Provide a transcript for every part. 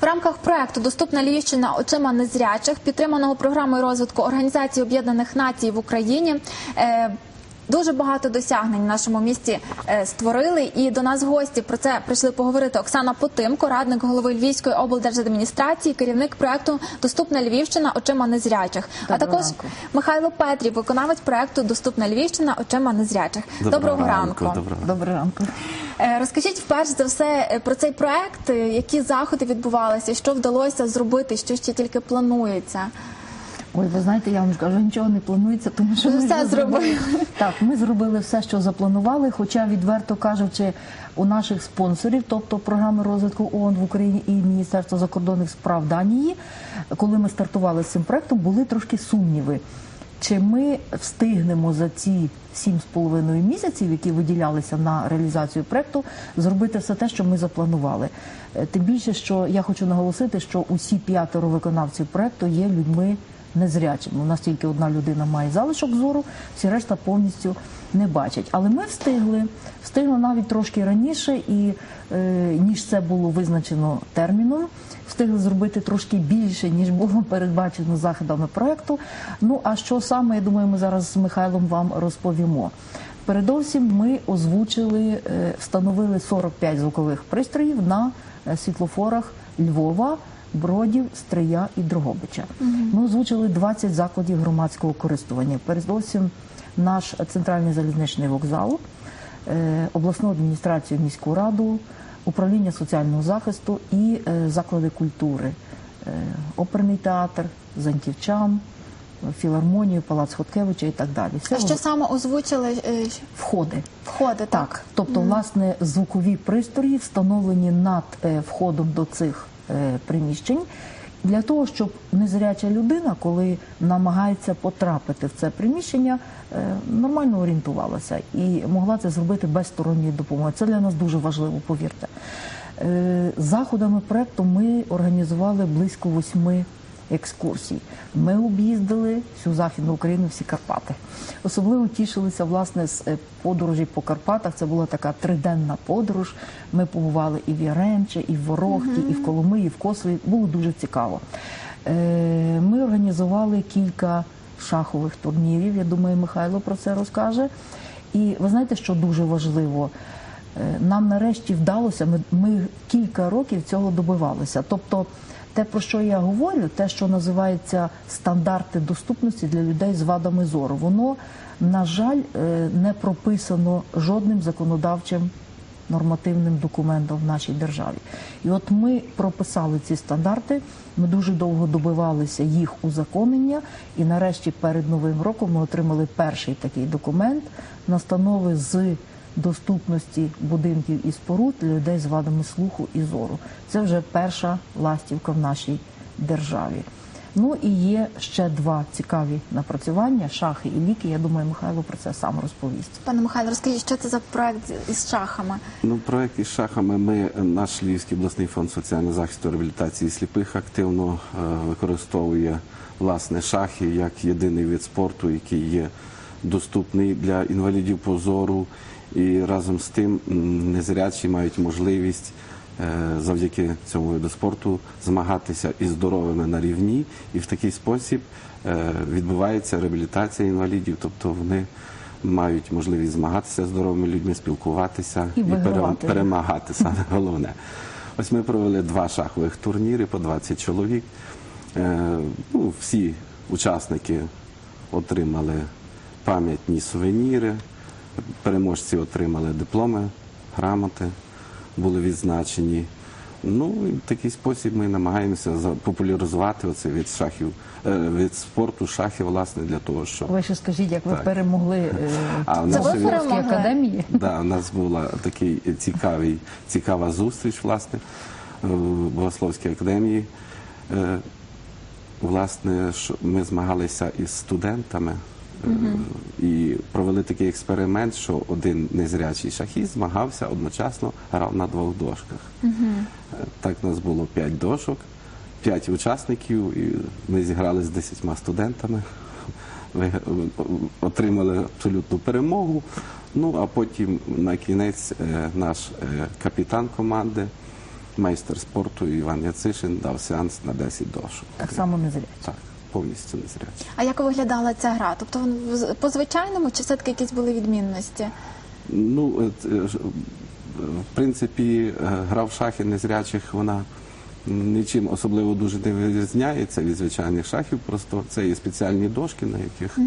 В рамках проекту Доступна Львівщина очима незрячих, підтриманого програмою розвитку Організації Об'єднаних Націй в Україні. е, Дуже багато досягнень в нашому місті е, створили, і до нас гості про це прийшли поговорити Оксана Потимко, радник голови Львівської облдержадміністрації, керівник проекту Доступна Львівщина очима незрячих. а також ранку. Михайло Петрів, виконавець проекту Доступна Львівщина очима незрячих. Доброго, ранку. Доброго. Доброго ранку. Е, Розкажіть вперше за все е, про цей проект, е, які заходи відбувалися, що вдалося зробити, що ще тільки планується. Ой, ви знаєте, я вам скажу, нічого не планується, тому що ми все зробили. Так, ми зробили все, що запланували. Хоча, відверто кажучи, у наших спонсорів, тобто програми розвитку ООН в Україні і Міністерства закордонних справ Данії, коли ми стартували з цим проектом, були трошки сумніви. Чи ми встигнемо за ці сім з половиною місяців, які виділялися на реалізацію проекту, зробити все те, що ми запланували? Е, Тим більше, що я хочу наголосити, що усі п'ятеро виконавців проекту є людьми незрячими. У нас тільки одна людина має залишок зору, всі решта повністю не бачать. Але ми встигли, встигли навіть трошки раніше, і е, ніж це було визначено терміном. Встигли зробити трошки більше, ніж було передбачено заходами проекту. Ну а що саме, я думаю, ми зараз з Михайлом вам розповімо. Передовсім ми озвучили, е, встановили 45 звукових пристроїв на е, світлофорах Львова, Бродів, Стрия і Дрогобича. Ми озвучили 20 закладів громадського користування. Передовсім наш центральний залізничний вокзал, е, обласну адміністрацію, міську раду, управління соціального захисту і е, заклади культури, Е, оперний театр, Зантівчан, філармонію, палац Хоткевича і так далі. Все А що саме озвучили е, входи. входи? Так, тобто, власне, звукові пристрої встановлені над входом до цих приміщень. Для того, щоб незряча людина, коли намагається потрапити в це приміщення, е, нормально орієнтувалася і могла це зробити без сторонньої допомоги. Це для нас дуже важливо, повірте. Е, Заходами проекту ми організували близько восьми екскурсій. Ми об'їздили всю Західну Україну, всі Карпати. Особливо тішилися власне з е, подорожі по Карпатах. Це була така триденна подорож. Ми побували і в Яремче, і в Ворохті, і в Коломиї, і в Косові. Було дуже цікаво. Е, Ми організували кілька шахових турнірів. Я думаю, Михайло про це розкаже. І ви знаєте, що дуже важливо? Е, Нам нарешті вдалося, ми, ми кілька років цього добивалися. Тобто, те, про що я говорю, те, що називається стандарти доступності для людей з вадами зору, воно, на жаль, е, не прописано жодним законодавчим нормативним документом в нашій державі. І от ми прописали ці стандарти. Ми дуже довго добивалися їх узаконення, і нарешті перед новим роком ми отримали перший такий документ настанови з доступності будинків і споруд для людей з вадами слуху і зору. Це вже перша ластівка в нашій державі. Ну і є ще два цікаві напрацювання шахи і ліки. Я думаю, Михайло про це сам розповість. Пане Михайло, розкажіть, що це за проект із шахами? Ну, в проєкті з шахами ми наш Львівський обласний фонд соціального захисту реабілітації сліпих активно е, використовує власне шахи як єдиний вид спорту, який є доступний для інвалідів по зору. І разом з тим незрячі мають можливість е, завдяки цьому виду спорту змагатися із здоровими на рівні, і в такий спосіб е, відбувається реабілітація інвалідів, тобто вони мають можливість змагатися з здоровими людьми, спілкуватися І вигравати. перемагати саме головне. Ось ми провели два шахових турніри по 20 чоловік. Е, ну, всі учасники отримали пам'ятні сувеніри, переможці отримали дипломи, грамоти, були відзначені. Ну, і в такий спосіб ми намагаємося популяризувати оцей від шахів, е, від спорту шахів, власне, для того, щоб Ви ще скажіть, як ви Так. перемогли е, А, в нас в академії? Да, у нас була такий цікавий, цікава зустріч, власне, в Богословській академії. Е, Власне, ми змагалися із студентами і провели такий експеримент, що один незрячий шахіст змагався одночасно грав на двох дошках. Е, Так у нас було п'ять дошок, п'ять учасників, і ми зіграли з десятьма студентами. Отримали абсолютну перемогу. Ну а потім на кінець е, наш е, капітан команди майстер спорту Іван Яцишин дав сеанс на 10 дошок. Так само незрячі. Так, повністю незрячі. А як виглядала ця гра? Тобто по звичайному чи все-таки якісь були відмінності? Ну, е, ж, в принципі, е, гра в шахи незрячих, вона нічим особливо дуже не вирізняється від звичайних шахів. Просто це є спеціальні дошки, на яких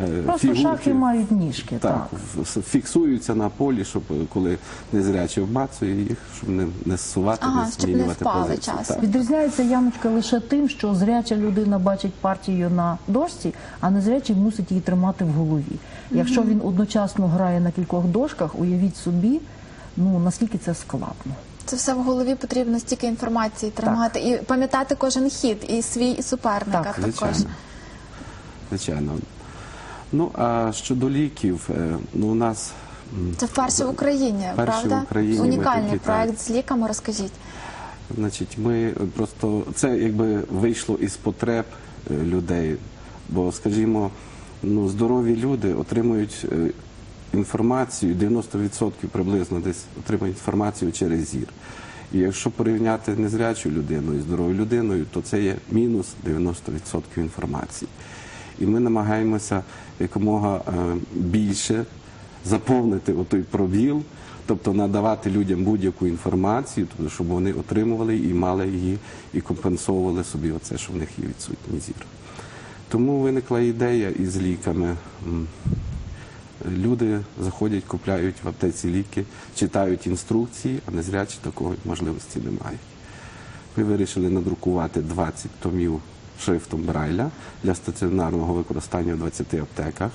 е, Просто шахи мають ніжки. так, Так. фіксуються на полі, щоб е, коли незрячий обмацує їх, щоб не, не зсувати, Ага, не щоб не змінювати позицію. Так. Відрізняється Яночка лише тим, що зряча людина бачить партію на дошці, а незрячий мусить її тримати в голові. Якщо він одночасно грає на кількох дошках, уявіть собі, ну наскільки це складно. Це все в голові потрібно стільки інформації тримати і пам'ятати кожен хід, і свій, і суперника Так, також. Звичайно. Звичайно. Ну, а щодо ліків, е, ну, у нас Це вперше в Україні, Вперше правда? в Україні Унікальний такі, проект з ліками. Розкажіть. Значить, ми просто це якби вийшло із потреб е, людей. Бо, скажімо, ну, здорові люди отримують е, інформацію, 90% приблизно десь отримують інформацію через зір. І якщо порівняти незрячу людину і здоровою людиною, то це є мінус 90% інформації. І ми намагаємося якомога е, більше заповнити отой пробіл, тобто надавати людям будь-яку інформацію, тобто, щоб вони отримували і мали її, і компенсовували собі оце, що в них є відсутній зір. Тому виникла ідея із ліками. Люди заходять, купляють в аптеці ліки, читають інструкції, а незрячі такої можливості не мають. Ми вирішили надрукувати 20 томів шрифтом Брайля для стаціонарного використання в 20 аптеках.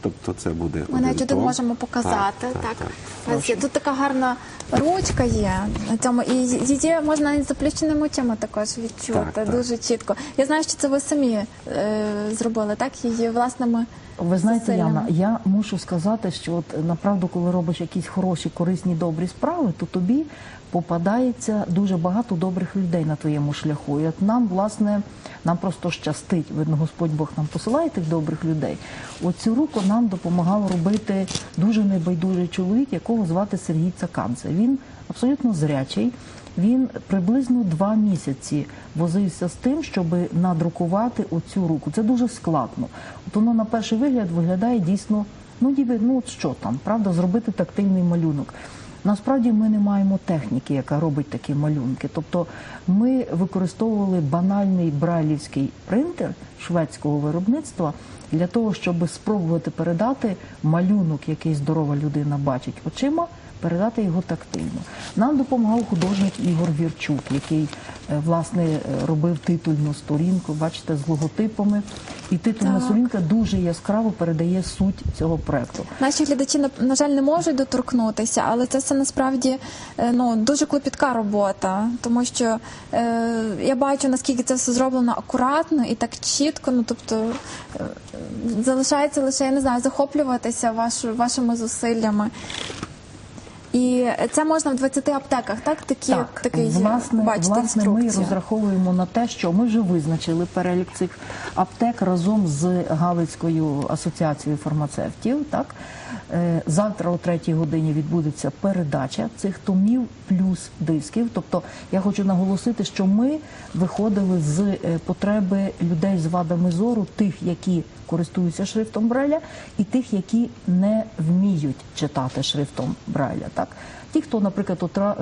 Тобто це буде Ми один навіть тут можемо показати. Так, Так, так, так. Є- Тут така гарна ручка є на цьому, і її можна навіть заплющеними очима також відчути Так, так. дуже чітко. Я знаю, що це ви самі е, зробили, так? Її власними Ви знаєте. Яна, я мушу сказати, що от направду, коли робиш якісь хороші, корисні, добрі справи, то тобі попадається дуже багато добрих людей на твоєму шляху. І от нам, власне, нам просто щастить. Видно, Господь Бог нам посилає тих добрих людей. Оцю руку нам допомагав робити дуже небайдужий чоловік, якого звати Сергій Цаканце. Він абсолютно зрячий. Він приблизно два місяці возився з тим, щоб надрукувати оцю руку. Це дуже складно. От воно на перший вигляд виглядає дійсно, ну ніби ну от що там, правда, зробити тактильний малюнок. Насправді ми не маємо техніки, яка робить такі малюнки. Тобто ми використовували банальний брайлівський принтер шведського виробництва для того, щоб спробувати передати малюнок, який здорова людина бачить очима, передати його тактильно. Нам допомагав художник Ігор Вірчук, який е, власне е, робив титульну сторінку, бачите, з логотипами. І титульна Так. сторінка дуже яскраво передає суть цього проекту. Наші глядачі на, жаль не можуть доторкнутися, але це все насправді е, ну дуже клопітка робота, тому що е, я бачу наскільки це все зроблено акуратно і так чітко. Ну тобто е, залишається лише я не знаю захоплюватися вашу, вашими зусиллями. І це можна в 20 аптеках, так? Такі, Так, такий, власне, бачите, власне, ми розраховуємо на те, що ми вже визначили перелік цих аптек разом з Галицькою асоціацією фармацевтів. Так завтра о третій годині відбудеться передача цих томів плюс дисків. Тобто, я хочу наголосити, що ми виходили з е, потреби людей з вадами зору, тих, які користуються шрифтом Бреля, і тих, які не вміють читати шрифтом Брайля. Так ті, хто, наприклад,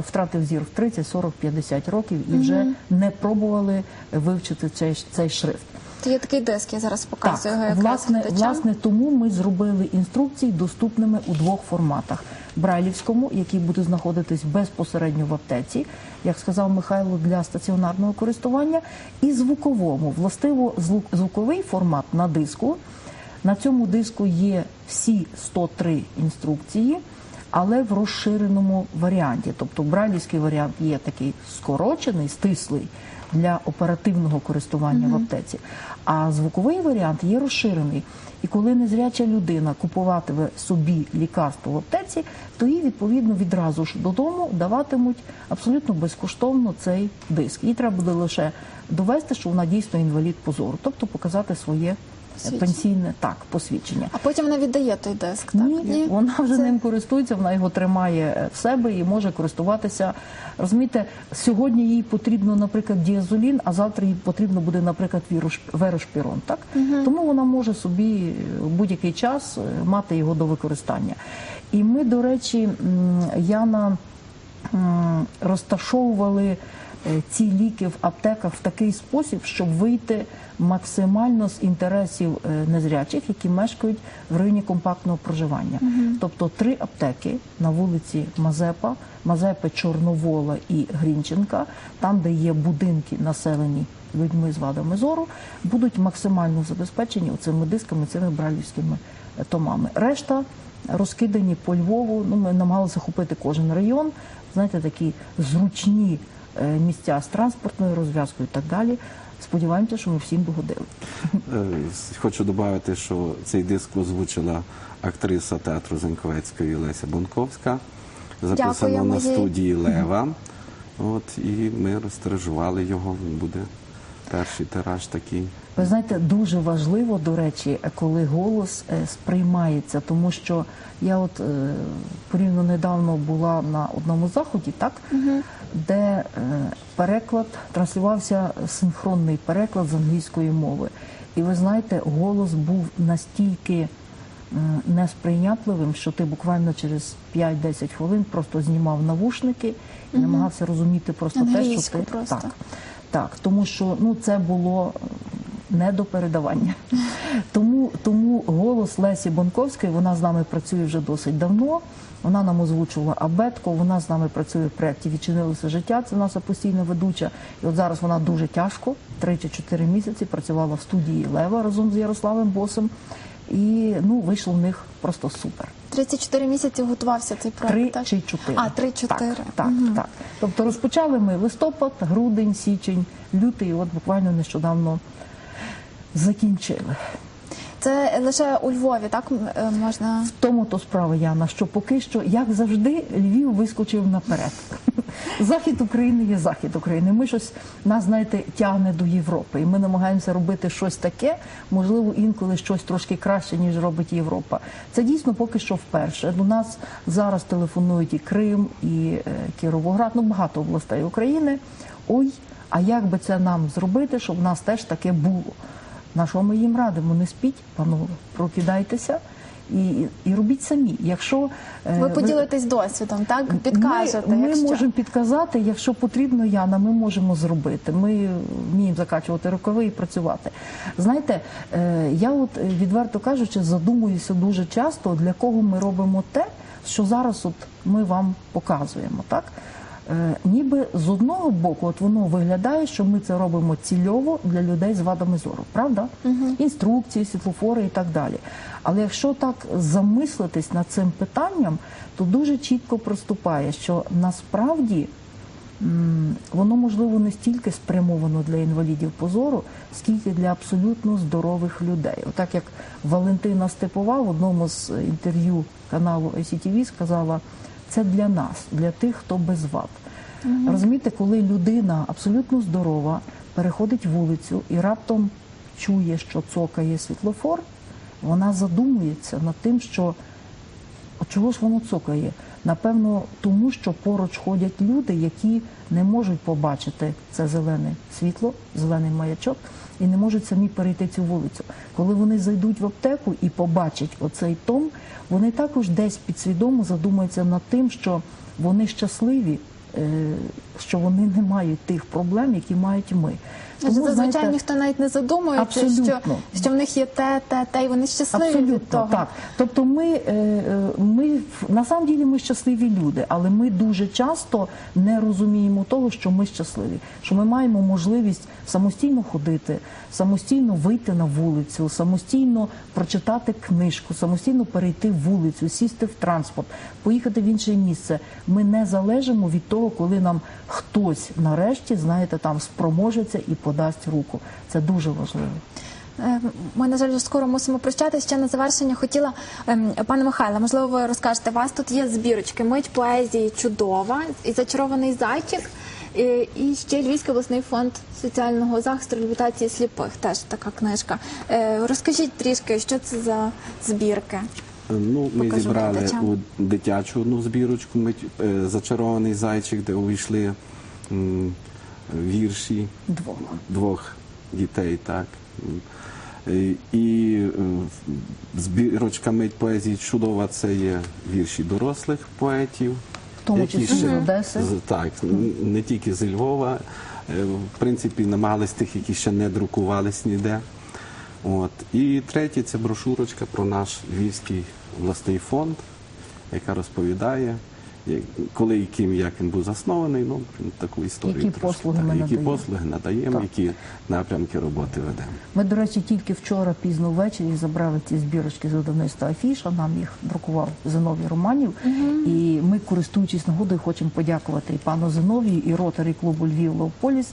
втратив зір в 30, 40, 50 років і вже не пробували вивчити цей, цей шрифт. То є такий диск, я зараз показую його Так, якраз власне, власне, тому ми зробили інструкції доступними у двох форматах: брайлівському, який буде знаходитись безпосередньо в аптеці, як сказав Михайло, для стаціонарного користування, і звуковому. Властиво, звуковий формат на диску. На цьому диску є всі 103 інструкції. Але в розширеному варіанті, тобто брайлівський варіант є такий скорочений, стислий для оперативного користування в аптеці. А звуковий варіант є розширений. І коли незряча людина купуватиме собі лікарство в аптеці, то їй відповідно відразу ж додому даватимуть абсолютно безкоштовно цей диск. Їй треба буде лише довести, що вона дійсно інвалід по зору, тобто показати своє. Пенсійне так посвідчення. А потім вона віддає той диск, так? Ні, вона вже Це- ним користується, вона його тримає в себе і може користуватися. Розумієте, сьогодні їй потрібно, наприклад, діазолін, а завтра їй потрібно буде, наприклад, верошпірон. Так? Тому вона може собі в будь-який час е, мати його до використання. І ми, до речі, Яна розташовували ці ліки в аптеках в такий спосіб, щоб вийти максимально з інтересів е, незрячих, які мешкають в районі компактного проживання. Тобто три аптеки на вулиці Мазепа, Мазепи, Чорновола і Грінченка, там, де є будинки населені людьми з вадами зору, будуть максимально забезпечені цими дисками, цими бралівськими е, томами. Решта розкидані по Львову. Ну, ми намагалися захопити кожен район, знаєте, такі зручні е, місця з транспортною розв'язкою і так далі. Сподіваємося, що ми всім догодили. Е, Хочу додати, що цей диск озвучила актриса театру Зеньковецької Леся Бонковська. Записано Дякую, на студії Лева. От, і ми розтиражували його. Він буде перший тираж такий. Ви знаєте, дуже важливо, до речі, коли голос е, сприймається, тому що я от е, порівняно недавно була на одному заході, так де е, переклад транслювався синхронний переклад з англійської мови. І ви знаєте, голос був настільки несприйнятливим, що ти буквально через 5-10 хвилин просто знімав навушники і намагався розуміти просто те, що ти просто. так. Так, тому що ну це було е, не до передавання. Тому, тому голос Лесі Бонковської, вона з нами працює вже досить давно. Вона нам озвучувала абетку, вона з нами працює в проєкті Відчинилося життя. Це наша постійна ведуча. І от зараз вона дуже тяжко, 3 чи 4 місяці працювала в студії Лева разом з Ярославом Босом. І ну вийшло в них просто супер. 34 місяці готувався цей проект, Три так? чи чотири. А, три-чотири. Так, так, так. Тобто розпочали ми листопад, грудень, січень, лютий, от буквально нещодавно закінчили. Це лише у Львові, так е, можна. В тому то справа, Яна, що поки що, як завжди, Львів вискочив наперед. Захід України є захід України. Ми щось нас, знаєте, тягне до Європи, і ми намагаємося робити щось таке, можливо, інколи щось трошки краще, ніж робить Європа. Це дійсно поки що вперше. До нас зараз телефонують і Крим, і е, Кіровоград, ну багато областей України. Ой, а як би це нам зробити, щоб в нас теж таке було? На що ми їм радимо? Не спіть, панове, прокидайтеся і, і робіть самі. Якщо е, Ви поділитесь досвідом, так? Підкажете, ми, ми якщо. можемо підказати, якщо потрібно, Яна, ми можемо зробити. Ми вміємо закачувати рукави і працювати. Знаєте, е, я от е, відверто кажучи, задумуюся дуже часто, для кого ми робимо те, що зараз от ми вам показуємо. Так? Е, Ніби з одного боку, от воно виглядає, що ми це робимо цільово для людей з вадами зору, правда? Інструкції, світлофори і так далі. Але якщо так замислитись над цим питанням, то дуже чітко проступає, що насправді воно можливо не стільки спрямовано для інвалідів позору, скільки для абсолютно здорових людей. Отак як Валентина Степова в одному з інтерв'ю каналу ICTV сказала, це для нас, для тих, хто без вад. Розумієте, коли людина абсолютно здорова переходить вулицю і раптом чує, що цокає світлофор, вона задумується над тим, що От чого ж воно цокає? Напевно, тому що поруч ходять люди, які не можуть побачити це зелене світло, зелений маячок, і не можуть самі перейти цю вулицю. Коли вони зайдуть в аптеку і побачать оцей том, вони також десь підсвідомо задумаються над тим, що вони щасливі, е, що вони не мають тих проблем, які мають ми. Адже зазвичай знаєте, ніхто навіть не задумується, що, Абсолютно. що в них є те, те, те, і вони щасливі Абсолютно від того. так. Тобто, ми, е, е, ми на самом ділі ми щасливі люди, але ми дуже часто не розуміємо того, що ми щасливі, що ми маємо можливість самостійно ходити, самостійно вийти на вулицю, самостійно прочитати книжку, самостійно перейти вулицю, сісти в транспорт, поїхати в інше місце. Ми не залежимо від того, коли нам хтось нарешті, знаєте, там спроможеться і подасть руку. Це дуже важливо. Е, Ми, на жаль, скоро мусимо прощатися. Ще на завершення хотіла, ем, пане Михайле, можливо, ви розкажете, у вас тут є збірочки Мить поезії чудова і зачарований зайчик. І, ще Львівський обласний фонд соціального захисту реабілітації сліпих. Теж така книжка. Е, розкажіть трішки, що це за збірки. Ну, ми Покажу зібрали у дитячу одну збірочку ми, е, зачарований зайчик, де увійшли вірші Двох. двох дітей, так. Е, І е, збірочка мить поезії чудова це є вірші дорослих поетів. В тому які числі ще- з Одеси. Так, не тільки зі Львова. Е, В принципі, намагались тих, які ще не друкувались ніде. От. І третє це брошурочка про наш Львівський обласний фонд, яка розповідає, коли і ким як він був заснований, ну таку історію. Які трошки, послуги так, ми які надаємо. послуги надаємо, Так. які напрямки роботи ведемо. Ми, до речі, тільки вчора пізно ввечері забрали ці збірочки з видавництва Афіша. Нам їх друкував Зиновій Романів. І ми, користуючись нагодою, хочемо подякувати і пану Зиновію, і ротарі клубу Львів Леополіс,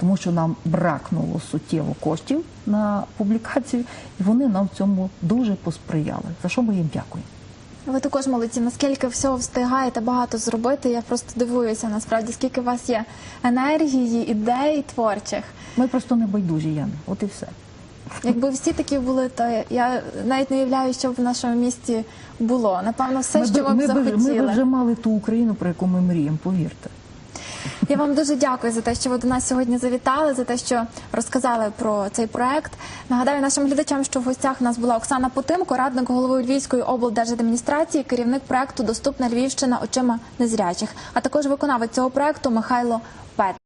тому що нам бракнуло суттєво коштів на публікацію, і вони нам в цьому дуже посприяли. За що ми їм дякуємо. Ви також молодці. Наскільки всього встигаєте багато зробити? Я просто дивуюся насправді, скільки у вас є енергії, ідей творчих. Ми просто не байдужі, Яна. От і все. Якби всі такі були, то я навіть не уявляю, що б в нашому місті було. Напевно, все, що би- б ми, б захотіли. ми б вже мали ту Україну, про яку ми мріємо, повірте. Я вам дуже дякую за те, що ви до нас сьогодні завітали, за те, що розказали про цей проект. Нагадаю нашим глядачам, що в гостях у нас була Оксана Потимко, радник голови Львівської облдержадміністрації, керівник проекту Доступна Львівщина очима незрячих, а також виконавець цього проекту Михайло Пет.